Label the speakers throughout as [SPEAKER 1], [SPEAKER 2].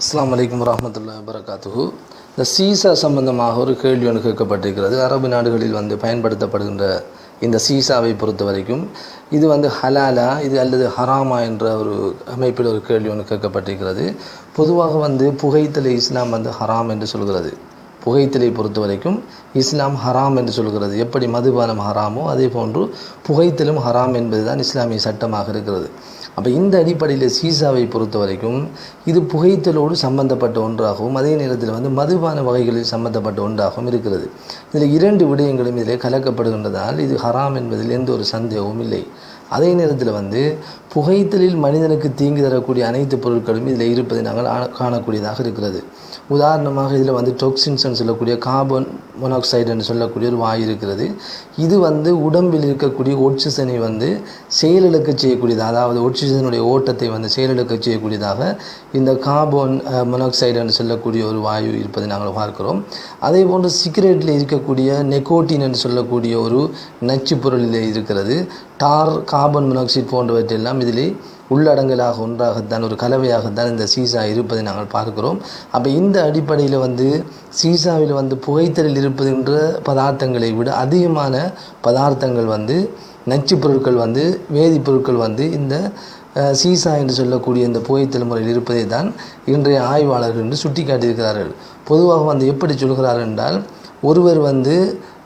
[SPEAKER 1] அஸ்லாம் வலைக்கம் வரமத்துல்லா வபரகாத்துஹு. இந்த சீசா சம்பந்தமாக ஒரு கேள்வி ஒன்று கேட்கப்பட்டிருக்கிறது. அரபு நாடுகளில் வந்து பயன்படுத்தப்படுகின்ற இந்த சீசாவை பொறுத்த வரைக்கும் இது வந்து ஹலாலா இது அல்லது ஹராமா என்ற ஒரு அமைப்பில் ஒரு கேள்வி ஒன்று கேட்கப்பட்டிருக்கிறது. பொதுவாக வந்து புகைத்தலை இஸ்லாம் வந்து ஹராம் என்று சொல்கிறது. புகைத்தலை பொறுத்த வரைக்கும் இஸ்லாம் ஹராம் என்று சொல்கிறது. எப்படி மதுபானம் ஹராமோ அதே போன்று புகைத்தலும் ஹராம் என்பதுதான் இஸ்லாமிய சட்டமாக இருக்கிறது. அப்போ இந்த அடிப்படையில் சீசாவை பொறுத்த வரைக்கும் இது புகைத்தலோடு சம்பந்தப்பட்ட ஒன்றாகவும் அதே நேரத்தில் வந்து மதுபான வகைகளில் சம்பந்தப்பட்ட ஒன்றாகவும் இருக்கிறது. இதில் இரண்டு விடயங்களும் இதில் கலக்கப்படுகின்றதால் இது ஹராம் என்பதில் எந்த ஒரு சந்தேகமும் இல்லை. அதே நேரத்தில் வந்து புகைத்தலில் மனிதனுக்கு தீங்கு தரக்கூடிய அனைத்து பொருட்களும் இதில் இருப்பதை நாங்கள் காணக்கூடியதாக இருக்கிறது. உதாரணமாக இதில் வந்து டொக்சின்ஸ்னு சொல்லக்கூடிய கார்பன் மொனாக்சைடு என்று சொல்லக்கூடிய ஒரு வாயு இருக்கிறது. இது வந்து உடம்பில் இருக்கக்கூடிய ஒட்சிஜனை வந்து செயலிழக்க செய்யக்கூடியது அதாவது ஒட்சிஜனுடைய ஓட்டத்தை வந்து செயலிழக்க செய்யக்கூடியதாக இந்த கார்பன் மொனாக்சைடு என்று சொல்லக்கூடிய ஒரு வாயு இருப்பதை நாங்கள் பார்க்கிறோம். அதே போன்று சிகரெட்டில் இருக்கக்கூடிய நெக்கோட்டின் என்று சொல்லக்கூடிய ஒரு நச்சுப் பொருளில் இருக்கிறது. டார் கார்பன் மொனாக்சைடு போன்றவற்றெல்லாம் இதிலே உள்ளடங்கலாக ஒன்றாகத்தான் ஒரு கலவையாகத்தான் இந்த சீசா இருப்பதை நாங்கள் பார்க்கிறோம். அப்போ இந்த அடிப்படையில் வந்து சீசாவில் வந்து புகைத்தலில் இருப்பதுன்ற பதார்த்தங்களை விட அதிகமான பதார்த்தங்கள் வந்து நச்சுப் பொருட்கள் வந்து வேதிப்பொருட்கள் வந்து இந்த சீசா என்று சொல்லக்கூடிய இந்த புகைத்தல் முறையில் இருப்பதை தான் இன்றைய ஆய்வாளர்கள் என்று சுட்டி காட்டியிருக்கிறார்கள் பொதுவாக வந்து எப்படி சொல்கிறார்கள் என்றால் ஒருவர் வந்து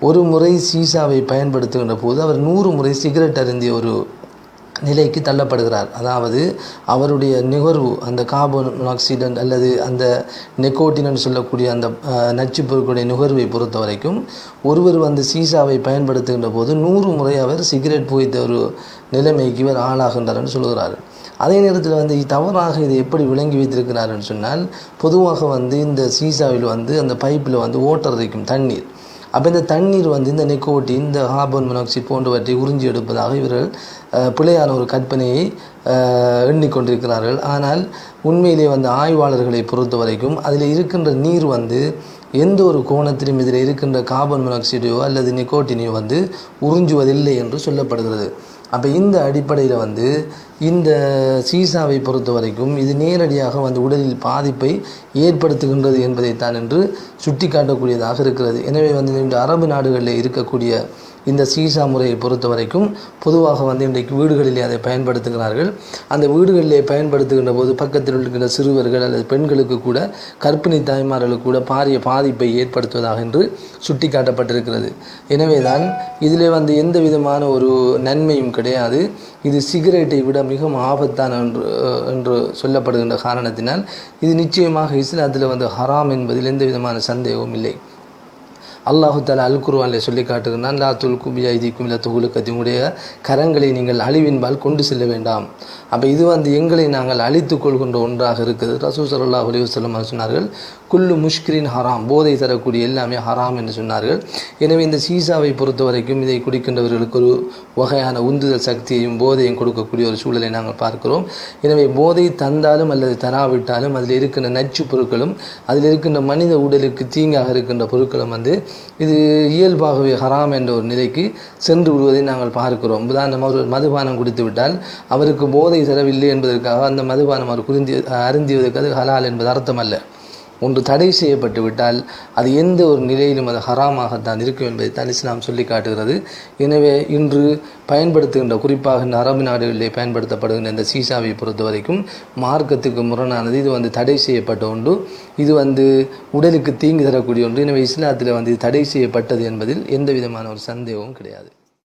[SPEAKER 1] ஒரு முறை சீசாவை பயன்படுத்துகின்ற போது அவர் நூறு முறை சிகரெட் அருந்திய ஒரு நிலைக்கு தள்ளப்படுகிறார். அதாவது அவருடைய நுகர்வு அந்த கார்பன் ஆக்சிடென்ட் அல்லது அந்த நெக்கோட்டினன் சொல்லக்கூடிய அந்த நச்சு பொருட்களுடைய நுகர்வை பொறுத்த வரைக்கும் ஒருவர் வந்து சீசாவை பயன்படுத்துகின்ற போது நூறு முறை அவர் சிகரெட் புகைத்த ஒரு நிலைமைக்கு இவர் ஆளாகின்றார்னு சொல்கிறார் அதே நேரத்தில் வந்து தவறாக இதை எப்படி விளங்கி வைத்திருக்கிறார்னு சொன்னால் பொதுவாக வந்து இந்த சீசாவில் வந்து அந்த பைப்பில் வந்து ஓட்டர் இருக்கும் தண்ணீர் அப்போ இந்த தண்ணீர் வந்து இந்த நெக்கோட்டின் இந்த ஹார்பன் மொனாக்சைடு போன்றவற்றை உறிஞ்சி எடுப்பதாக இவர்கள் பிழையான ஒரு கற்பனையை எண்ணிக்கொண்டிருக்கிறார்கள். ஆனால் உண்மையிலே வந்து ஆய்வாளர்களை பொறுத்த வரைக்கும் அதில் இருக்கின்ற நீர் வந்து எந்த ஒரு கோணத்திலும் இதில் இருக்கின்ற கார்பன் மொனாக்சைடையோ அல்லது நிக்கோட்டினையோ வந்து உறிஞ்சுவதில்லை என்று சொல்லப்படுகிறது. அப்போ இந்த அடிப்படையில் வந்து இந்த சீசாவை பொறுத்த வரைக்கும் இது நேரடியாக வந்து உடலில் பாதிப்பை ஏற்படுத்துகின்றது என்பதைத்தான் என்று சுட்டிக்காட்டக்கூடியதாக இருக்கிறது. எனவே வந்து இந்த அரபு நாடுகளில் இருக்கக்கூடிய இந்த சீசா முறையை பொறுத்த வரைக்கும் பொதுவாக வந்து இன்றைக்கு வீடுகளிலே அதை பயன்படுத்துகிறார்கள். அந்த வீடுகளிலே பயன்படுத்துகின்ற போது பக்கத்தில் இருக்கின்ற சிறுவர்கள் அல்லது பெண்களுக்கு கூட கற்பிணி தாய்மார்களுக்கு கூட பாரிய பாதிப்பை ஏற்படுத்துவதாக என்று சுட்டிக்காட்டப்பட்டிருக்கிறது. எனவே தான் இதிலே வந்து எந்த விதமான ஒரு நன்மையும் கிடையாது. இது சிகரெட்டை விட மிகவும் ஆபத்தான என்று என்று சொல்லப்படுகின்ற காரணத்தினால் இது நிச்சயமாக இஸ்லாத்தில் வந்து ஹராம் என்பதில் எந்த விதமான சந்தேகமும் இல்லை. அல்லாஹு தாலா அல் குர்வானில் சொல்லி காட்டுகிறான் லா துல் குபியா இதிக்கும் இல்லை தொகுலுக்கு உடைய கரங்களை நீங்கள் அழிவின்பால் கொண்டு செல்ல வேண்டாம். அப்போ இது வந்து எங்களை நாங்கள் அழித்து கொள்கின்ற ஒன்றாக இருக்குது. ரசூ சல்லா அலிவசல்லம் சொன்னார்கள் குல்லு முஷ்கிரின் ஹராம். போதை தரக்கூடிய எல்லாமே ஹராம் என்று சொன்னார்கள். எனவே இந்த சீசாவை பொறுத்த வரைக்கும் இதை குடிக்கின்றவர்களுக்கு ஒரு வகையான உந்துதல் சக்தியையும் போதையும் கொடுக்கக்கூடிய ஒரு சூழலை நாங்கள் பார்க்கிறோம். எனவே போதை தந்தாலும் அல்லது தராவிட்டாலும் அதில் இருக்கின்ற நச்சு பொருட்களும் அதில் இருக்கின்ற மனித உடலுக்கு தீங்காக இருக்கின்ற பொருட்களும் வந்து இது இயல்பாகவே ஹராம் என்ற ஒரு நிலைக்கு சென்று விடுவதை நாங்கள் பார்க்கிறோம். உதாரணமாக ஒரு மதுபானம் குடித்து விட்டால் அவருக்கு போதை தரவில்லை என்பதற்காக அந்த மதுபானம் அவர் குறிந்தி அருந்தியதற்கு அது ஹலால் என்பது அர்த்தம் அல்ல ஒன்று தடை செய்யப்பட்டு விட்டால் அது எந்த ஒரு நிலையிலும் அது ஹராமாகத்தான் இருக்கும் என்பதை தான் இஸ்லாம் சொல்லி காட்டுகிறது. எனவே இன்று பயன்படுத்துகின்ற குறிப்பாக இந்த அரபு நாடுகளிலே பயன்படுத்தப்படுகின்ற இந்த சீசாவை பொறுத்த வரைக்கும் மார்க்கத்துக்கு முரணானது. இது வந்து தடை செய்யப்பட்ட ஒன்று. இது வந்து உடலுக்கு தீங்கு தரக்கூடிய ஒன்று. எனவே இஸ்லாத்தில் வந்து இது தடை செய்யப்பட்டது என்பதில் எந்த விதமான ஒரு சந்தேகமும் கிடையாது.